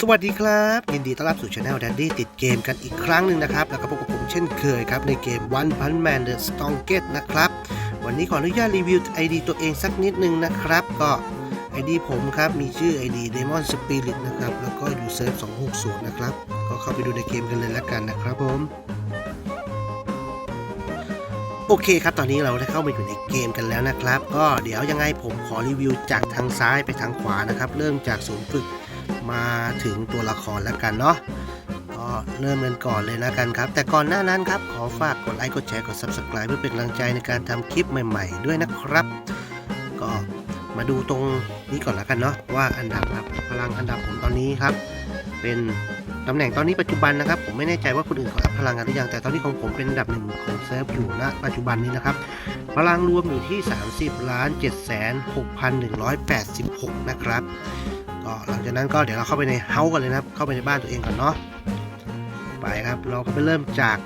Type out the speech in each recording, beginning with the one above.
สวัสดีครับ ยินดีต้อนรับสู่ช anel Daddy ติดเกมกันอีกครั้งหนึ่งนะครับ แล้วก็พบกับผมเช่นเคยครับ ในเกม One Punch Man The s t o n g e t นะครับ วันนี้ขออนุญาตรีวิว ID ตัวเองสักนิดนึงนะครับ ก็ ID ผมครับ มีชื่อ ID Demon Spirit นะครับ แล้วก็อยู่เซิร์ฟ260 นะครับ ก็เข้าไปดูในเกมกันเลยแล้วกันนะครับผมโอเคครับ ตอนนี้เราได้เข้ามาอยู่ในเกมกันแล้วนะครับ ก็เดี๋ยวยังไงผมขอรีวิวจากทางซ้ายไปทางขวานะครับ เริ่มจากศูนย์ฝึก มาถึงตัวละครแล้วกันเนาะก็เริ่มกันก่อนเลยนะกันครับ แต่ก่อนหน้านั้นครับ ขอฝากกดไลค์กดแชร์กด Subscribe เพื่อเป็นกำลังใจในการทำคลิปใหม่ ๆ ด้วยนะครับ ก็มาดูตรงนี้ก่อนแล้วกันเนาะว่าอันดับครับพลังอันดับผมตอนนี้ครับ เป็นตำแหน่งตอนนี้ปัจจุบันนะครับ ผมไม่แน่ใจว่าคนอื่นเขาอัพพลังกันหรือยังแต่ตอนนี้ของผมเป็นอันดับหนึ่งของเซิร์ฟอยู่ณปัจจุบันนี้นะครับ พลังรวมอยู่ที่ 30ล้าน7แสน6,186 นะครับ ก็หลังจากนั้นก็เดี๋ยวเราเข้าไปในเฮาส์กันเลยนะครับ เข้าไปในบ้านตัวเองก่อนเนาะไปครับ เราก็ไปเริ่มจาก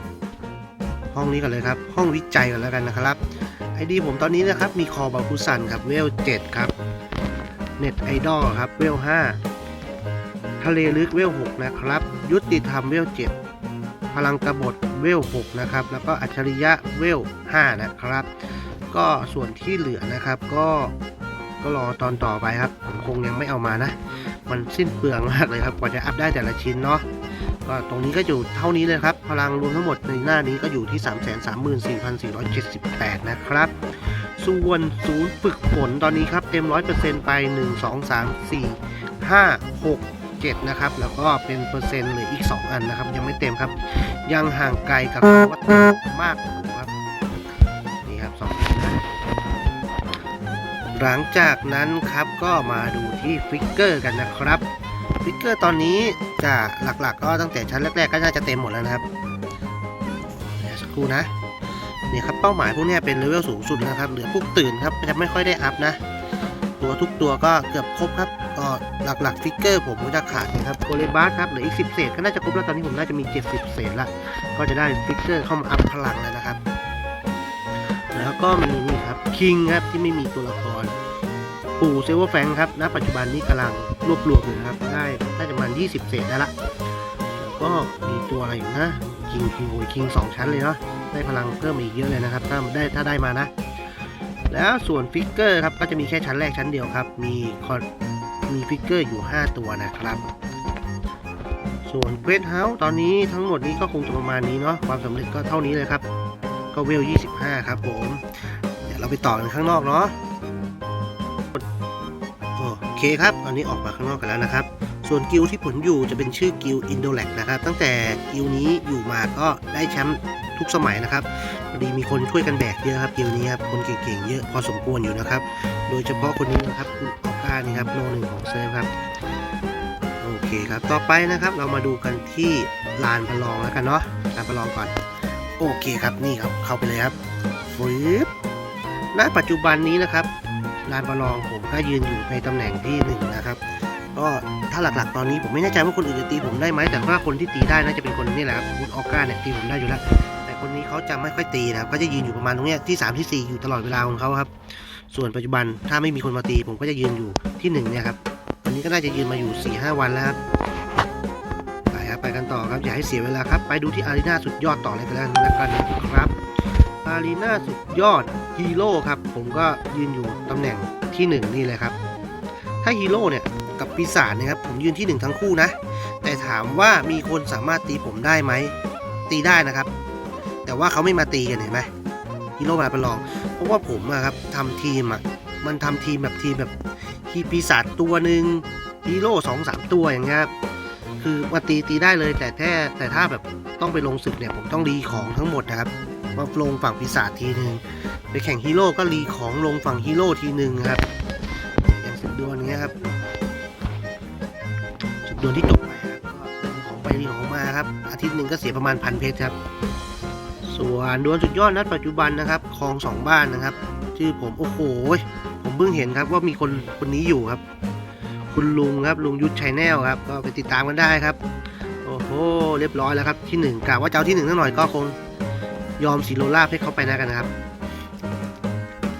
ห้องนี้กันเลยครับ ห้องวิจัยกันแล้วกันนะครับไอดีผมตอนนี้นะครับมีคอบาคุซันครับเวล7ครับเน็ตไอดอลครับเวล5ทะเลลึกเวล6นะครับ ยุติธรรมเวล7พลังกบฏเวล6นะครับ แล้วก็อัจฉริยะเวล5นะครับ ก็ส่วนที่เหลือนะครับก็ ก็รอตอนต่อไปครับผมคงยังไม่เอามานะ มันสิ้นเปลืองมากเลยครับกว่าจะอัพได้แต่ละชิ้นเนาะก็ตรงนี้ก็อยู่เท่านี้เลยครับ พลังรวมทั้งหมดในหน้านี้ก็อยู่ที่ 334,478 นะครับ ส่วนศูนย์ฝึกฝนตอนนี้ครับ เต็ม 100%ไป 1 2 3 4 5 6 7นะครับแล้วก็เป็นเปอร์เซ็นต์เหลืออีก 2 อันนะครับ ยังไม่เต็มครับ ยังห่างไกลกับวัตถุมากอยู่ครับ หลังจากนั้นครับก็มาดูที่ฟิกเกอร์กันนะครับฟิกเกอร์ตอนนี้จะหลักๆก็ตั้งแต่ชั้นแรก ๆ ก็น่าจะเต็มหมดแล้วนะครับเดี๋ยวสักครู่นะเนี่ยครับเป้าหมายพวกนี้เป็นเลเวลสูงสุดแล้วครับเหลือพวกตื่นครับจะไม่ค่อยได้อัพนะตัวทุกตัวก็เกือบครบครับก็หลักๆฟิกเกอร์ผมก็จะขาดนะครับโกเลบาสครับเหลืออีก10เศษก็น่าจะครบแล้วตอนนี้ผมน่าจะมี 70 เศษละก็จะได้ฟิกเกอร์เข้ามาอัพพลังแล้วนะครับ ก็มีนี่ครับคิงครับที่ไม่มีตัวละคร ปู่เซเวอร์แฟงครับณปัจจุบันนี้กำลังรวบรวมอยู่นะครับได้น่าจะประมาณ 20 เศษได้ละแล้วก็มีตัวอะไรอยู่นะคิงคิงโอ้ยคิงสองชั้นเลยเนาะได้พลังเพิ่มอีกเยอะเลยนะครับ ถ้าได้ถ้าได้มานะ แล้วส่วนฟิกเกอร์ครับก็จะมีแค่ชั้นแรกชั้นเดียวครับ มีคอมีฟิกเกอร์อยู่ 5 ตัวนะครับ ส่วนเควสเฮาส์ตอนนี้ทั้งหมดนี้ก็คงจะประมาณนี้เนาะความสำเร็จก็เท่านี้เลยครับ ก็เวล 25 ครับผม เดี๋ยวเราไปต่อกันข้างนอกเนาะโอเคครับอันนี้ออกมาข้างนอกกันแล้วนะครับ ส่วนกิลด์ที่ผลอยู่จะเป็นชื่อกิลอินโดแลกนะครับ ตั้งแต่กิลด์นี้อยู่มาก็ได้แชมป์ทุกสมัยนะครับพอดีมีคนช่วยกันแบกเยอะครับกิลด์นี้ครับคนเก่งๆเยอะพอสมควรอยู่นะครับ โดยเฉพาะคนนี้นะครับคุณออก้านี่ครับโนหนึ่งของเซิร์ฟครับโอเคครับ ต่อไปนะครับเรามาดูกันที่ลานประลองแล้วกันเนาะลานประลองก่อน โอเคครับนี่ครับเข้าไปเลยครับฟืบณปัจจุบันนี้นะครับลานประลองผมก็ยืนอยู่ในตำแหน่งที่หนึ่งนะครับก็ถ้าหลักๆ ตอนนี้ผมไม่แน่ใจว่าคนอื่นจะตีผมได้ไหมแต่ว่าคนที่ตีได้น่าจะเป็นคนนี้แหละครับคุณออก้าเนี่ยตีผมได้อยู่แล้วแต่คนนี้เขาจะไม่ค่อยตีนะครับก็จะยืนอยู่ประมาณตรงเนี้ยที่3ที่4อยู่ตลอดเวลาของเขาครับ ส่วนปัจจุบันถ้าไม่มีคนมาตีผมก็จะยืนอยู่ที่หนึ่งเนี่ยครับวันนี้ก็น่าจะยืนมาอยู่4ี่ห้าวันแล้วครับ ไปกันต่อครับ อย่าให้เสียเวลาครับ ไปดูที่อารีนาสุดยอดต่อเลยกันแล้วกันนะครับ อารีนาสุดยอดฮีโร่ครับ ผมก็ยืนอยู่ตำแหน่งที่ 1 นี่เลยครับ ถ้าฮีโร่เนี่ยกับปีศาจเนะครับ ผมยืนที่ 1 ทั้งคู่นะ แต่ถามว่ามีคนสามารถตีผมได้ไหม ตีได้นะครับ แต่ว่าเขาไม่มาตีกันเห็นไหมฮีโร่มาประลอง เพราะว่าผมอะครับทำทีมอะมันทำทีมแบบทีมแบบทีปีศาจตัวหนึ่งฮีโร่สองสามตัวอย่างเงี้ย คือมาตีตีได้เลยแต่แค่แต่ถ้าแบบต้องไปลงศึกเนี่ยผมต้องรีของทั้งหมดนะครับมาลงฝั่งปีศาจทีหนึ่งไปแข่งฮีโร่ก็รีของลงฝั่งฮีโร่ทีหนึ่งครับอย่างสุดดวลเงี้ยครับสุดดวลที่จบไปครับก็ของไปรีของมาครับ อาทิตย์หนึ่งก็เสียประมาณพันเพชรครับ ส่วนดวลสุดยอดนัดปัจจุบันนะครับคลองสองบ้านนะครับชื่อผมโอ้โหผมเพิ่งเห็นครับว่ามีคนคนนี้อยู่ครับ คุณลุงครับลุงยุทธชัยแนลครับก็ไปติดตามกันได้ครับ โอ้โหเรียบร้อยแล้วครับที่หนึ่งกะว่าจะเอาที่หนึ่งสักหน่อยก็คงยอมสีโรลาให้เขาไปนะกันนะครับ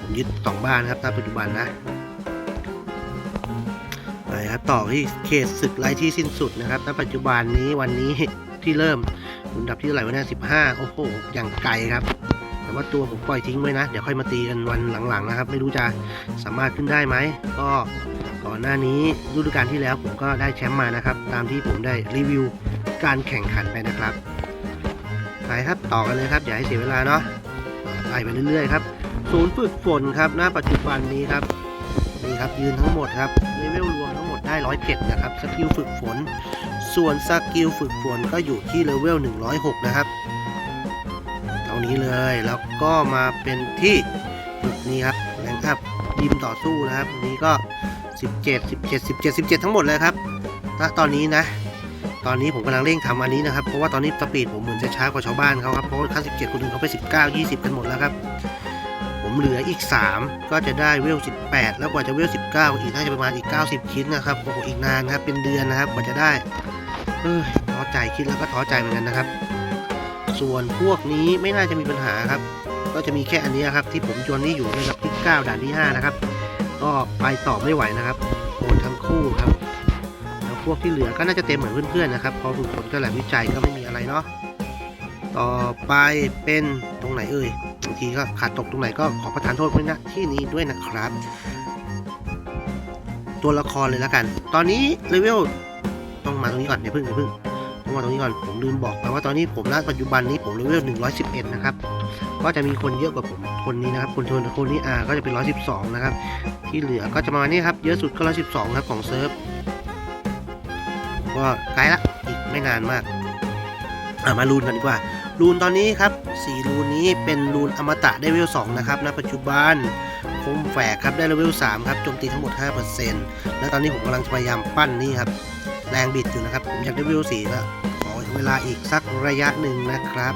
ผมยึดสองบ้านครับณปัจจุบันนะไปครับต่อที่เขตศึกไร้ที่สิ้นสุดนะครับณปัจจุบันนี้วันนี้ที่เริ่มอันดับที่เท่าไหร่วะเนี่ยสิบห้าโอ้โหอย่างไกลครับ แต่ว่าตัวผมปล่อยทิ้งไว้นะ เดี๋ยวค่อยมาตีกันวันหลังๆนะครับ ไม่รู้จะสามารถขึ้นได้ไหมก็ ก่อนหน้านี้ฤดูกาลที่แล้วผมก็ได้แชมป์มานะครับ ตามที่ผมได้รีวิวการแข่งขันไปนะครับ ไปครับต่อกันเลยครับอย่าให้เสียเวลาเนาะไล่ไปเรื่อยๆครับศูนย์ฝึกฝนครับณปัจจุบันนี้ครับนี่ครับยืนทั้งหมดครับเลเวลรวมทั้งหมดได้107นะครับสกิลฝึกฝน ส่วนสกิลฝึกฝนก็อยู่ที่เลเวล106นะครับเท่านี้เลยแล้วก็มาเป็นที่ฝึกนี้ครับแรงอัพยิมต่อสู้นะครับอันนี้ก็ 17 17 17 17 ทั้งหมดเลยครับณตอนนี้นะ ตอนนี้ผมกำลังเร่งทำอันนี้นะครับ เพราะว่าตอนนี้สปีดผมเหมือนจะช้ากว่าชาวบ้านเขาครับ เพราะขั้น17 คนอื่นเขาไป 19 20 กันหมดแล้วครับ ผมเหลืออีก 3 ก็จะได้เวล 18 แล้วกว่าจะเวล 19 อีกน่าจะประมาณอีก 90 ชิ้นนะครับ โอ้โห อีกนานครับ เป็นเดือนนะครับ กว่าจะได้เอ้ย ท้อใจคิดแล้วก็ท้อใจเหมือนกันนะครับ ส่วนพวกนี้ไม่น่าจะมีปัญหาครับ ก็จะมีแค่อันนี้ครับที่ผมจวนนี่อยู่ในระดับที่ 9ด่านที่ 5 นะครับ ก็ไปต่อไม่ไหวนะครับโอนทั้งคู่ครับแล้วพวกที่เหลือก็น่าจะเต็มเหมือนเพื่อนๆนะครับพอฝึกฝนก็แหลมวิจัยก็ไม่มีอะไรเนาะต่อไปเป็นตรงไหนเอ่ยบางทีก็ขาดตกตรงไหนก็ขอประทานโทษไว้นะที่นี้ด้วยนะครับ ตัวละครเลยแล้วกัน ตอนนี้เลเวลต้องมาตรงนี้ก่อนอย่าเพิ่งอย่าเพิ่งต้องมาตรงนี้ก่อนผมลืมบอกไปว่าตอนนี้ผมณปัจจุบันนี้ผมเลเวล111 นะครับ ก็จะมีคนเยอะกว่าผมคนนี้นะครับคนทนคนนี้อ่าก็จะเป็น 112 นะครับ ที่เหลือก็จะมาณนี้ครับ เยอะสุดก็ 112 ครับของเซิร์ฟก็ใกล้ละอีกไม่นานมากามารูนกันดีกว่ารูนตอนนี้ครับสี่รูนนี้เป็นรูนอมตะได้เลเวล2นะครับณปัจจุบันคมแฝกครับได้เลเวล3ครับโจมตีทั้งหมด 5%แล้วตอนนี้ผมกำลังพยายามปั้นนี่ครับแรงบิดอยู่นะครับ ผมอยากได้เลเวล4แล้วขอเวลาอีกสักระยะหนึ่งนะครับ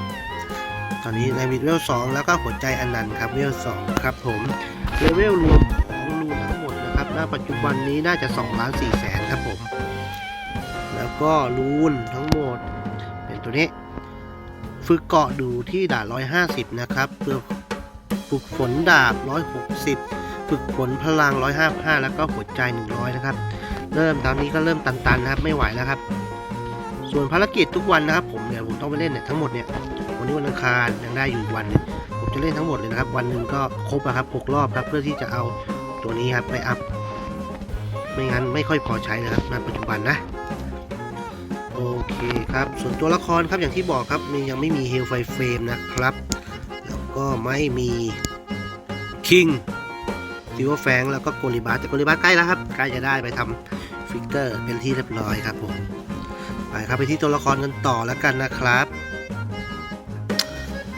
ตอนนี้แรงบิดเลเวล2แล้วก็หัวใจอนันต์ครับเลเวล2ครับผมเลเวลรวมของรูนทั้งหมดนะครับณปัจจุบันนี้น่าจะ2ล้าน4แสนครับผม แล้วก็รูนทั้งหมด เป็นตัวนี้ฝึกเกาะดูที่ด่าน150 นะครับเพื่อฝึกฝนดาบ 160 ฝึกฝนพลัง 155 แล้วก็หัวใจ 100 นะครับ เริ่มตอนนี้ก็เริ่มตันๆนะครับ ไม่ไหวแล้วครับ ส่วนภารกิจทุกวันนะครับ ผมเนี่ยผมต้องไปเล่นเนี่ยทั้งหมดเนี่ย วันนี้วันอังคารยังได้อยู่วันหนึงผมจะเล่นทั้งหมดเลยนะครับ วันหนึ่งก็ครบอะครับหกรอบครับ เพื่อที่จะเอาตัวนี้ครับไปอัพ ไม่งั้นไม่ค่อยพอใช้นะครับณปัจจุบันนะโอเคครับ ส่วนตัวละครครับอย่างที่บอกครับมียังไม่มีเฮลไฟเฟรมนะครับ แล้วก็ไม่มีคิงซิวแฟงแล้วก็โกลิบาสแต่โกลิบาสใกล้แล้วครับใกล้จะได้ไปทำฟิกเกอร์เป็นที่เรียบร้อยครับผมไปครับไปที่ตัวละครกันต่อแล้วกันนะครับ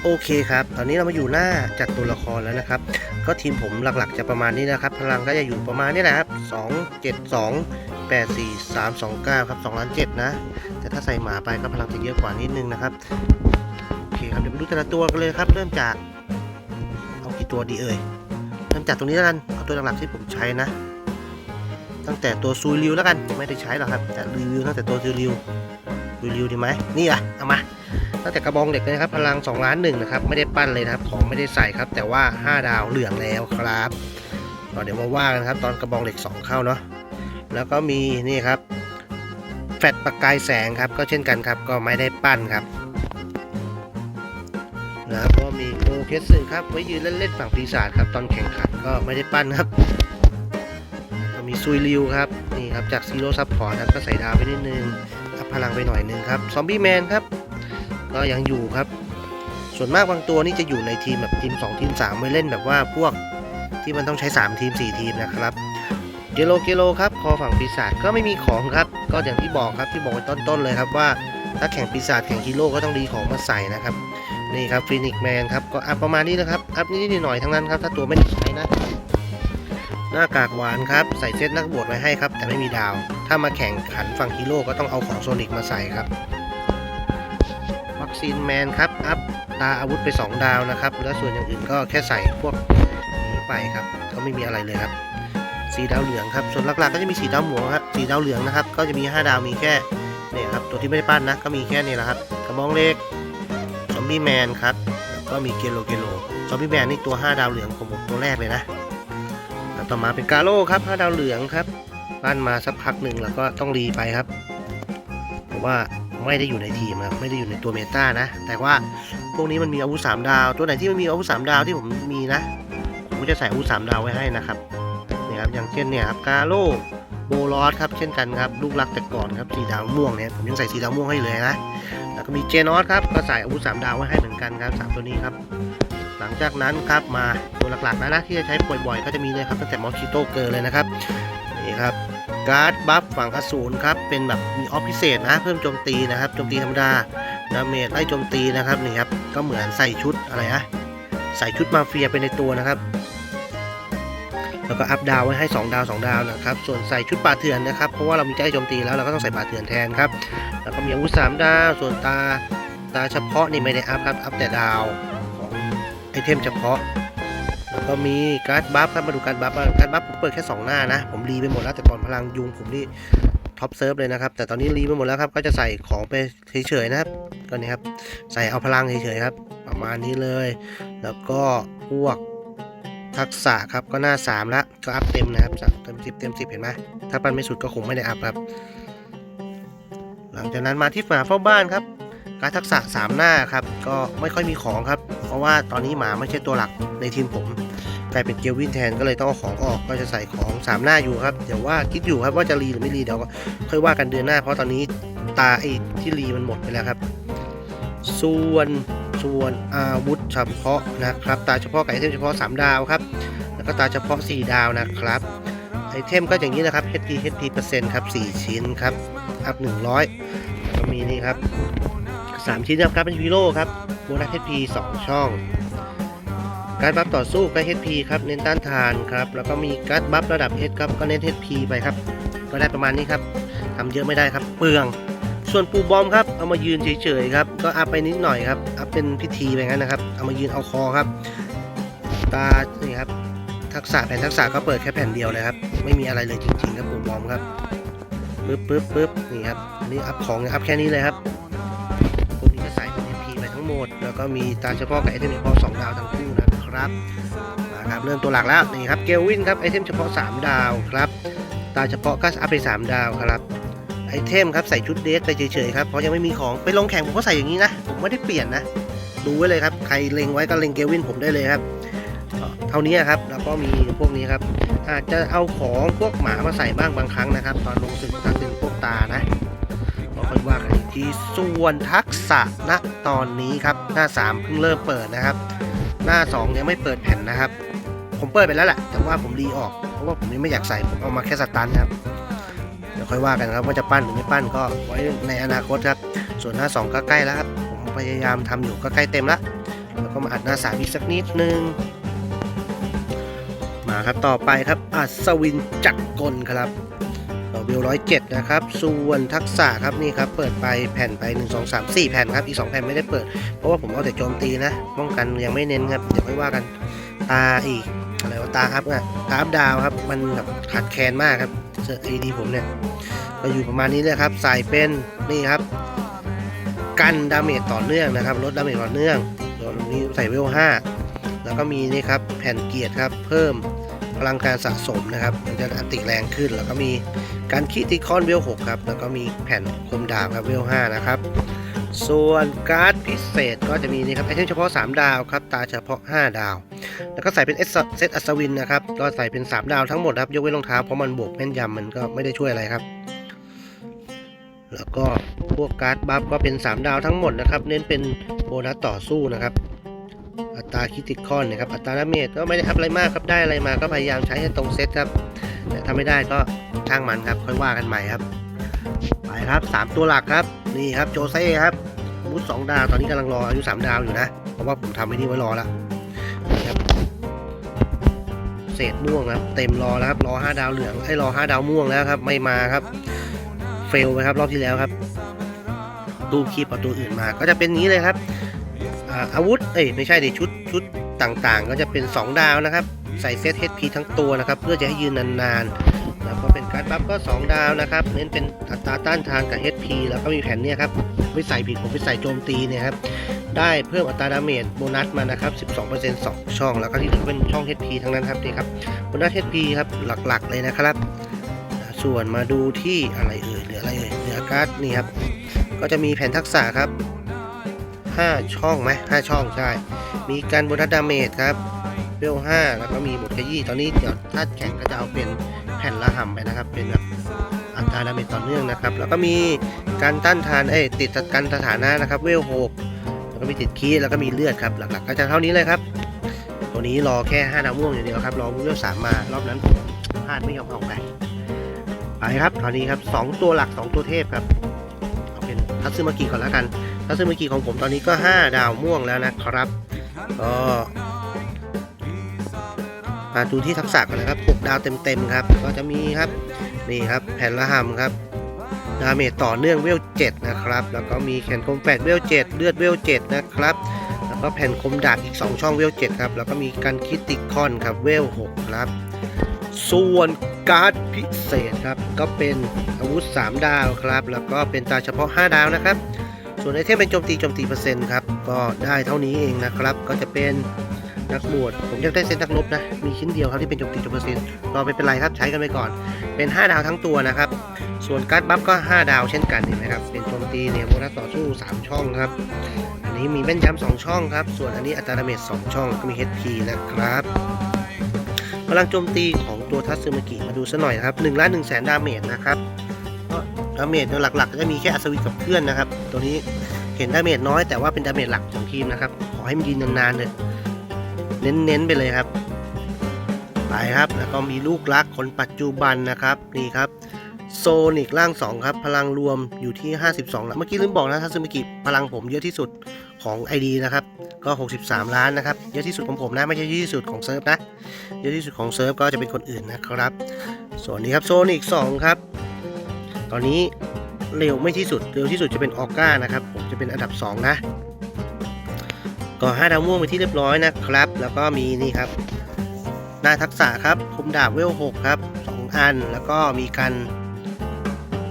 โอเคครับ ตอนนี้เรามาอยู่หน้าจัดตัวละครแล้วนะครับ ก็ทีมผมหลักๆจะประมาณนี้นะครับ พลังก็จะอยู่ประมาณนี้แหละครับ2 7 2 8 4 3 2 9ครับ2ล้าน7นะ แต่ถ้าใส่หมาไปก็พลังจะเยอะกว่านิดนึงนะครับ โอเคครับ เดี๋ยวไปดูแต่ละตัวกันเลยครับ เริ่มจาก เอากี่ตัวดีเอ่ย เริ่มจากตรงนี้แล้วกัน เอาตัวหลักๆที่ผมใช้นะ ตั้งแต่ตัวซูริวแล้วกัน ไม่ได้ใช้หรอกครับ แต่รีวิวตั้งแต่ตัวซูริวซูริวดีไหมนี่อะเอามา ตั้งแต่กระบองเหล็กเลยนะครับพลัง2ล้านหนึ่งนะครับไม่ได้ปั้นเลยนะครับของไม่ได้ใส่ครับ แต่ว่า 5 ดาวเหลืองแล้วครับเดี๋ยวมาว่ากันครับตอนกระบองเหล็ก 2 เข้าเนาะแล้วก็มีนี่ครับแฟลชประกายแสงครับก็เช่นกันครับก็ไม่ได้ปั้นครับแล้วก็มีโอเคสสึครับไว้ยืนเล่นๆฝั่งปีศาจครับตอนแข่งขันก็ไม่ได้ปั้นครับก็มีซุยริวครับนี่ครับจากซีโร่ซับพอร์ตครับก็ใส่ดาวไปนิดนึงอัพพลังไปหน่อยนึงครับซอมบี้แมนครับ ก็ยังอยู่ครับ ส่วนมากบางตัวนี่จะอยู่ในทีมแบบทีม 2 ทีม 3 ไว้เล่นแบบว่าพวกที่มันต้องใช้ 3 ทีม 4 ทีมนะครับเกโลเกโลครับคอฝั่งปีศาจก็ไม่มีของครับ ก็อย่างที่บอกครับที่บอกไว้ต้นๆเลยครับว่าถ้าแข่งปีศาจแข่งฮีโร่ก็ต้องดีของมาใส่นะครับนี่ครับฟินิกแมนครับก็อัพประมาณนี้นะครับอัพนิดหน่อยทั้งนั้นครับถ้าตัวไม่ได้ใช้นะหน้ากากหวานครับใส่เซตนักบวชไว้ให้ครับแต่ไม่มีดาว ถ้ามาแข่งขันฝั่งฮีโร่ก็ต้องเอาของโซนิกมาใส่ครับ วัคซีนแมนครับ อัพตาอาวุธไป 2 ดาวนะครับ แล้วส่วนอย่างอื่นก็แค่ใส่พวกนี้ไปครับ ก็ไม่มีอะไรเลยครับ สีดาวเหลืองครับ ส่วนหลักๆก็จะมีสีดาวหมูครับสีดาวเหลืองนะครับ ก็จะมี 5 ดาวมีแค่เนี่ยครับ ตัวที่ไม่ได้ปั้นนะ ก็มีแค่นี้แหละครับ กระบองเล็กซอมบี้แมนครับ แล้วก็มีเกโลเกโลซอมบี้แมนนี่ตัว 5 ดาวเหลืองของผมตัวแรกเลยนะแล้วต่อมาเป็นกาโร่ครับ 5 ดาวเหลืองครับปั้นมาสักพักหนึ่งแล้วก็ต้องรีไปครับ เพราะว่า ไม่ได้อยู่ในทีมครับไม่ได้อยู่ในตัวเมตานะ แต่ว่าพวกนี้มันมีอาวุธสามดาว ตัวไหนที่มันมีอาวุธสามดาวที่ผมมีนะ ผมก็จะใส่อาวุธสามดาวไว้ให้นะครับนี่ครับอย่างเช่นเนี่ยครับกาโลโบลอสครับเช่นกันครับลูกรักแต่ก่อนครับสีดาวม่วงเนี่ยผมยังใส่สีดาวม่วงให้เลยนะแล้วก็มีเจนอสครับก็ใส่อาวุธสามดาวไว้ให้เหมือนกันครับสามตัวนี้ครับหลังจากนั้นครับมาตัวหลักๆนะนะที่จะใช้บ่อยๆ ก็จะมีเลยครับตั้งแต่มอสคิโตเกิร์เลยนะครับนี่ครับ การ์ดบัฟฝั่งอสูรครับ เป็นแบบมีออฟพิเศษนะ เพิ่มโจมตีนะครับ โจมตีธรรมดา ดาเมจไล่โจมตีนะครับนี่ครับ ก็เหมือนใส่ชุดอะไรนะใส่ชุดมาเฟียไปในตัวนะครับ แล้วก็อัพดาวไว้ให้ 2 ดาว 2 ดาวนะครับ ส่วนใส่ชุดป่าเถื่อนนะครับ เพราะว่าเรามีใจโจมตีแล้วเราก็ต้องใส่ป่าเถื่อนแทนครับ แล้วก็มีอาวุธสามดาว ส่วนตา ตาเฉพาะนี่ไม่ได้อัพครับ อัพแต่ดาวของไอเทมเฉพาะ แล้วก็มีการ์ดบัฟครับมาดูการ์ดบัฟการ์ดบัฟผมเปิดแค่ 2 หน้านะ ผมรีไปหมดแล้วแต่ก่อนพลังยุงผมนี่ท็อปเซิร์ฟเลยนะครับ แต่ตอนนี้รีไปหมดแล้วครับ ก็จะใส่ของไปเฉยๆนะครับก็นี่ครับ ใส่เอาพลังเฉยๆครับ ประมาณนี้เลย แล้วก็พวกทักษะครับก็หน้า 3ล้วก็อัพเต็มนะครับเต็ม10 เต็ม 10 เห็นไหมถ้าปันไม่สุดก็คงไม่ได้อัพครับ หลังจากนั้นมาที่ฝาเฝ้าบ้านครับ การทักษะ 3 หน้าครับ ก็ไม่ค่อยมีของครับ เพราะว่าตอนนี้หมาไม่ใช่ตัวหลักในทีมผมกลายเป็นเกลวินแทนก็เลยต้องเอาของออกก็จะใส่ของ 3 หน้าอยู่ครับเดี๋ยวว่าคิดอยู่ครับว่าจะรีหรือไม่รีเดี๋ยวก็ค่อยว่ากันเดือนหน้า เพราะตอนนี้ตาไอ้ที่รีมันหมดไปแล้วครับ ส่วนส่วนอาวุธเฉพาะนะครับ ตาเฉพาะไกับไอเทมเฉพาะ 3 ดาวครับ แล้วก็ตาเฉพาะ 4 ดาวนะครับไอเทมก็อย่างนี้นะครับ HP HP เปอร์เซ็นต์ครับ 4 ชิ้นครับ อัพ 100 ก็มีนี่ครับ 3 ชิ้นนะครับเป็นฮีโร่ครับโบนัส HP 2ช่อง การบัฟต่อสู้ก็ HP ครับเน้นต้านทานครับแล้วก็มีการบัฟระดับ H ครับก็เน้น HP ไปครับก็ได้ประมาณนี้ครับทำเยอะไม่ได้ครับเปลือง ส่วนปูบอมครับเอามายืนเฉยๆครับก็อัพไปนิดหน่อยครับอัพเป็นพิธีไปงั้นนะครับเอามายืนเอาคอครับ ตานี่ครับทักษะแผ่นทักษะก็เปิดแค่แผ่นเดียวเลยครับไม่มีอะไรเลยจริงๆครับปูบอมครับปึ๊บปึ๊บปึ๊บนี่ครับอันนี้อัพของอัพแค่นี้เลยครับ งหมด แล้วก็มีตาเฉพาะกับไอเทมเฉพาะ2ดาวทั้งคู่นะครับมาครับเริ่มตัวหลักแล้วนี่ครับเกลวินครับไอเทมเฉพาะ 3 ดาวครับตาเฉพาะก็อัพไป 3 ดาวครับไอเทมครับใส่ชุดเดสไปเฉยๆครับเพราะยังไม่มีของไปลงแข่งผมก็ใส่อย่างนี้นะผมไม่ได้เปลี่ยนนะดูไว้เลยครับใครเล็งไว้ก็เล็งเกลวินผมได้เลยครับเท่านี้ครับแล้วก็มีพวกนี้ครับอาจจะเอาของพวกหมามาใส่บ้างบางครั้งนะครับ ตอนลงศึกตอนดึงพวกตานะ ค่อยว่ากันอีกทีส่วนทักษะณตอนนี้ครับหน้า 3 เพิ่งเริ่มเปิดนะครับ หน้า2ยังไม่เปิดแผ่นนะครับ ผมเปิดไปแล้วแหละแต่ว่าผมรีออกเพราะว่าผมยังไม่อยากใส่ผมเอามาแค่สตันครับเดี๋ยวค่อยว่ากันครับว่าจะปั้นหรือไม่ปั้นก็ไว้ในอนาคตครับส่วนหน้า 2 ก็ใกล้แล้วครับผมพยายามทำอยู่ก็ใกล้เต็มแล้วแล้วก็มาอัดหน้า3อีกสักนิดนึงมาครับต่อไปครับอัศวินจักรกลครับ เบลร้อยเจ็ดนะครับ ส่วนทักษะครับนี่ครับเปิดไปแผ่นไป 1 2 3 4 แผ่นครับ อีก 2 แผ่นไม่ได้เปิด เพราะว่าผมเอาแต่โจมตีนะ ป้องกันยังไม่เน้นครับ เดี๋ยวค่ว่ากัน ตาอีกอะไรวะตาครับอะตาอัพดาวครับ มันแบบขาดแคลนมากครับเสื้อ AD ผมเนี่ยก็อยู่ประมาณนี้เลยครับ ใส่เป็นนี่ครับ กันดาเมจต่อเนื่องนะครับ ลดดาเมจต่อเนื่องตัวนี้ใส่เวล5แล้วก็มีนี่ครับแผ่นเกียร์ครับ เพิ่มพลังการสะสมนะครับ มันจะอันติแรงขึ้น แล้วก็มี การคิติคอนเวล6ครับ แล้วก็มีแผ่นคมดาบครับเวล5นะครับ ส่วนการ์ดพิเศษก็จะมีนี่ครับไอเทมเฉพาะ 3 ดาวครับ ตาเฉพาะ 5 ดาว แล้วก็ใส่เป็นเซตอัศวินนะครับ ก็ใส่เป็น 3 ดาวทั้งหมดครับ ยกเว้นรองเท้าเพราะมันบวกแม่นยำมันก็ไม่ได้ช่วยอะไรครับ แล้วก็พวกการ์ดบัฟก็เป็น 3 ดาวทั้งหมดนะครับ เน้นเป็นโบนัสต่อสู้นะครับ อัตราคิติคอนนะครับ อัตราดาเมจก็ไม่ได้อัพอะไรมากครับ ได้อะไรมาก็พยายามใช้ให้ตรงเซตครับ แต่ถ้าไม่ได้ก็ช่างมันครับ ค่อยว่ากันใหม่ครับ ไปครับ 3 ตัวหลักครับ นี่ครับโจเซ่ครับอาวุธ2ดาว ตอนนี้กำลังรออายุ 3 ดาวอยู่นะ เพราะว่าผมทำไอ้นี่ไว้รอแล้วครับ เศษม่วงครับ เต็มรอแล้วครับ รอ 5 ดาวเหลืองไอ้รอ 5 ดาวม่วงแล้วครับ ไม่มาครับ เฟลไปครับรอบที่แล้วครับ ดูคลิปเอาตัวอื่นมา ก็จะเป็นนี้เลยครับ อาอาวุธ เอ้ยไม่ใช่ดิชุดชุดต่างๆ ก็จะเป็น 2 ดาวนะครับ ใส่เซต HP ทั้งตัวนะครับ เพื่อจะให้ยืนนานๆ แล้วก็เป็นการ์ดบัฟก็ 2 ดาวนะครับ เน้นเป็นอัตราต้านทานกับ HP แล้วก็มีแผ่นเนี่ยครับไม่ใส่ผิดผมไปใส่โจมตีเนี่ยครับ ได้เพิ่มอัตราดาเมจโบนัสมานะครับ 12% 2 ช่อง แล้วก็ที่เหลือเป็นช่อง HP ทั้งนั้นครับนี่ครับโบนัส HP ครับหลักๆ เลยนะครับ ส่วนมาดูที่อะไรเอ่ยเหลืออะไรเอ่ยเหลือการ์ดนี่ครับก็จะมีแผ่นทักษะครับ 5 ช่องไหม5ช่องใช่ มีการบนัสดาเมจครับเวล5แล้วก็มีบทขยี้ตอนนี้เดี๋ยวถ้าแข่งก็จะเอาเป็นแผ่นละห่ำไปนะครับ เป็นแบบอัตราดาเมจต่อเนื่องนะครับ แล้วก็มีการต้านทานเอ้ติดกันสถานะนะครับเวล6แล้วก็มีติดคีแล้วก็มีเลือดครับหลักๆ ก็จะเท่านี้เลยครับ ตัวนี้รอแค่5ดาวม่วงอย่างเดียวครับรอเวล3มารอบนั้นพลาดไม่ยอมเอาไปไปครับตอนนี้ครับ 2 ตัวหลัก 2 ตัวเทพครับ เอาเป็นทัตซึมากิก่อนแล้วกัน ทัตซึมากิของผมตอนนี้ก็ 5 ดาวม่วงแล้วนะครับก็มาดูที่ทักษะกันนะครับ 6 ดาวเต็มๆครับ ก็จะมีครับนี่ครับแผ่นละหำครับดาเมจต่อเนื่องเวล7นะครับ แล้วก็มีแขนคมแฝดเวล7เลือดเวล7นะครับ แล้วก็แผ่นคมดาบอีก 2 ช่องเวล7ครับ แล้วก็มีการคิดติคอนครับเวล6ครับ ส่วนการ์ดพิเศษครับ ก็เป็นอาวุธ 3 ดาวครับ แล้วก็เป็นตาเฉพาะ 5 ดาวนะครับ ส่วนไอเทมเป็นโจมตีโจมตีเปอร์เซ็นต์ครับ ก็ได้เท่านี้เองนะครับ ก็จะเป็นนักบวชผมยากได้เซตนักรบนะ มีชิ้นเดียวครับที่เป็นโจมตีโจมตีเปอร์เซ็นต์ก็ไม่เป็นไรครับใช้กันไปก่อน เป็น 5 ดาวทั้งตัวนะครับ ส่วนการ์ดบัฟก็ 5 ดาวเช่นกันเห็นไหมครับ เป็นโจมตีเนี่ยโบนัสต่อสู้ 3 ช่องครับ อันนี้มีแม่นยำ2ช่องครับ ส่วนอันนี้อัตราดาเมจ2ช่องก็มี HP นะครับพลังโจมตีของตัวทัตสึมากิมาดูซะหน่อยครับ1ล้าน1แสนดาเมจนะครับก็ ดาเมจหลักๆก็จะมีแค่อัศวินกับเพื่อนนะครับ ตัวนี้เห็นดาเมจน้อยแต่ว่าเป็นดาเมจหลักของทีมนะครับ ขอให้มันยืนนานๆเลยเน้นๆไปเลยครับไปครับแล้วก็มีลูกรักคนปัจจุบันนะครับนี่ครับโซนิกร่าง 2 ครับ พลังรวมอยู่ที่ 52ล้วเมื่อกี้ลืมบอกนะทัศมิกิพลังผมเยอะที่สุดของ ID นะครับ ก็ 63 ล้านนะครับ เยอะที่สุดของผมนะ ไม่ใช่เยอะที่สุดของเซิร์ฟนะ เยอะที่สุดของเซิร์ฟก็จะเป็นคนอื่นนะครับ ส่วนนี้ครับโซนิก2ครับ ตอนนี้เร็วไม่ที่สุด เร็วที่สุดจะเป็นออก้านะครับ ผมจะเป็นอันดับ 2 นะ ก็5ดาวม่วงไปที่เรียบร้อยนะครับ แล้วก็มีนี่ครับหน้าทักษะครับคมดาบเวล6ครับ 2 อัน แล้วก็มีการ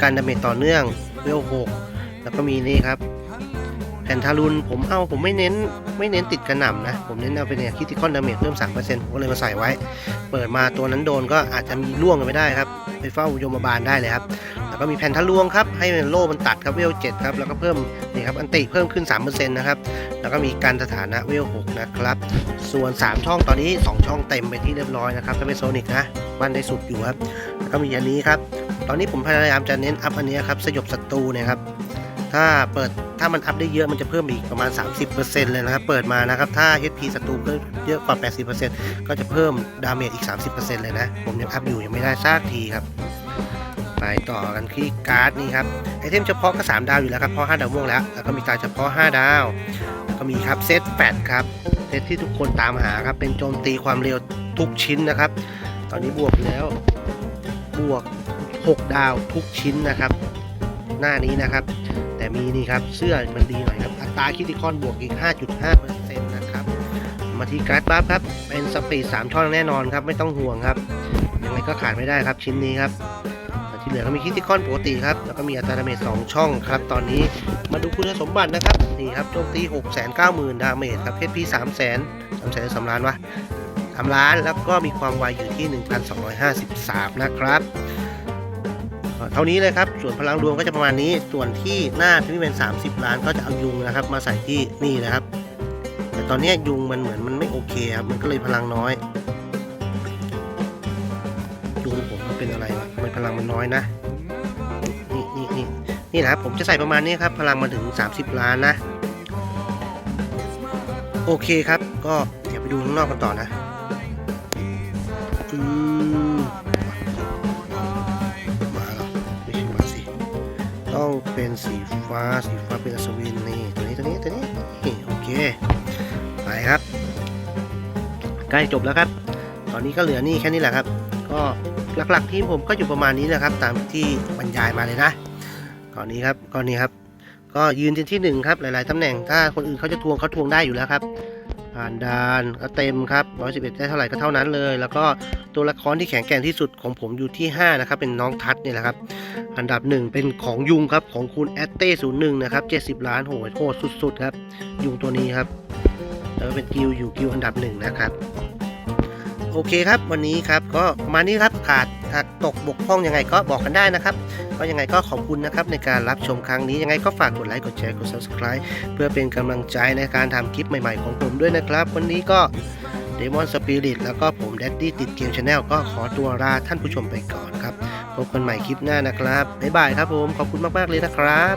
การดาเมจต่อเนื่องเวล6แล้วก็มีนี่ครับแผ่นทารุณผมเอาผมไม่เน้นไม่เน้นติดกระหน่ำนะ ผมเน้นเอาเป็นเนี่ยคิติคอนดาเมจเพิ่ม 3%ผมก็เลยมาใส่ไว้ เปิดมาตัวนั้นโดนก็อาจจะมีล่วงกันไม่ได้ครับ ไปเฝ้ายมบาลได้เลยครับ แล้วก็มีแผ่นทะลวงครับให้โล่มันตัดครับเวล7ครับแล้วก็เพิ่มนี่ครับอันติเพิ่มขึ้น3%นะครับแล้วก็มีการสถานะเวล6นะครับส่วน 3 ช่องตอนนี้ 2 ช่องเต็มไปที่เรียบร้อยนะครับถ้าเป็นโซนิกนะวันได้สุดอยู่ครับแล้วก็มีอันนี้ครับตอนนี้ผมพยายามจะเน้นอัพอันนี้ครับสยบศัตรูเนี่ยครับถ้าเปิดถ้ามันอัพได้เยอะมันจะเพิ่มอีกประมาณ 30%เลยนะครับ เปิดมานะครับ ถ้า HP ศัตรูเพิ่มเยอะกว่า 80%ก็จะเพิ่มดาเมจอีก 30%เลยนะ ผมยังอัพอยู่ยังไม่ได้ซากทีครับ ไปต่อกันที่การ์ดนี่ครับไอเทมเฉพาะก็ 3 ดาวอยู่แล้วครับเพราะ5ดาวม่วงแล้ว แล้วก็มีตาเฉพาะ 5 ดาว แล้วก็มีครับเซตแฟดครับเซตที่ทุกคนตามหาครับเป็นโจมตีความเร็วทุกชิ้นนะครับ ตอนนี้บวกแล้วบวก 6 ดาวทุกชิ้นนะครับ หน้านี้นะครับ แต่มีนี่ครับเสื้อมันดีหน่อยครับอัตราคิติคอนบวกอีก 5.5%นะครับมาที่การ์ดบัฟครับเป็นสปีด3ช่องแน่นอนครับไม่ต้องห่วงครับยังไงก็ขาดไม่ได้ครับชิ้นนี้ครับ ลือก็มีคิติคอนปกติครับ แล้วก็มีอัตราดาเมจ2ช่องครับ ตอนนี้มาดูคุณสมบัตินะครับ นี่ครับโจมตี690,000 ดาเมจครับ HP 3 0 0 0 0 0 3 0 0 0 3ล้านวะ3ล้าน แล้วก็มีความไวอยู่ที่ 1,253 นะครับเท่านี้เลยครับ ส่วนพลังรวมก็จะประมาณนี้ ส่วนที่หน้าที่เป็น 30 ล้านก็จะเอายุงนะครับ มาใส่ที่นี่นะครับ แต่ตอนนี้ยุงมันเหมือนมันไม่โอเคครับ มันก็เลยพลังน้อย พลังมันน้อยนะ นี่นี่นี่นี่นะครับผมจะใส่ประมาณนี้ครับ พลังมาถึง 30 ล้านนะ โอเคครับ ก็เดี๋ยวไปดูข้างนอกกันต่อนะอืมมาแล้วไม่ใช่มาสิต้องเป็นสีฟ้า สีฟ้าเป็นอัศวินนี่ตัวนี้ตัวนี้ตัวนี้นี่โอเค ไปครับ ใกล้จบแล้วครับ ตอนนี้ก็เหลือนี่แค่นี้แหละครับ ก็ หลักๆทีมผมก็อยู่ประมาณนี้นะครับ ตามที่บรรยายมาเลยนะก่อนนี้ครับก่อนนี้ครับ ก็ยืนที่ที่หนึ่งครับหลายๆตำแหน่งถ้าคนอื่นเขาจะทวงเขาทวงได้อยู่แล้วครับผ่านดานก็เต็มครับ111ได้เท่าไหร่ก็เท่านั้นเลย แล้วก็ตัวละครที่แข็งแกร่งที่สุดของผมอยู่ที่5นะครับเป็นน้องทัศน์นี่แหละครับอันดับหนึ่งเป็นของยุงครับของคุณแอตเต้ศูนย์หนึ่งนะครับ70 ล้านโหดโหดสุดๆครับยุงตัวนี้ครับแล้วก็เป็นกิลอยู่กิลอันดับหนึ่งนะครับ โอเคครับ วันนี้ครับก็ประมาณนี้ครับขาดหากตกบกพร่องยังไงก็บอกกันได้นะครับก็ยังไงก็ขอบคุณนะครับในการรับชมครั้งนี้ยังไงก็ฝากกดไลค์กดแชร์กด subscribe เพื่อเป็นกำลังใจในการทำคลิปใหม่ๆของผมด้วยนะครับ วันนี้ก็ Demon Spirit แล้วก็ผม Daddy ติดเกม Channel ก็ขอตัวลาท่านผู้ชมไปก่อนครับพบกันใหม่คลิปหน้านะครับบ๊ายบายครับผมขอบคุณมากๆเลยนะครับ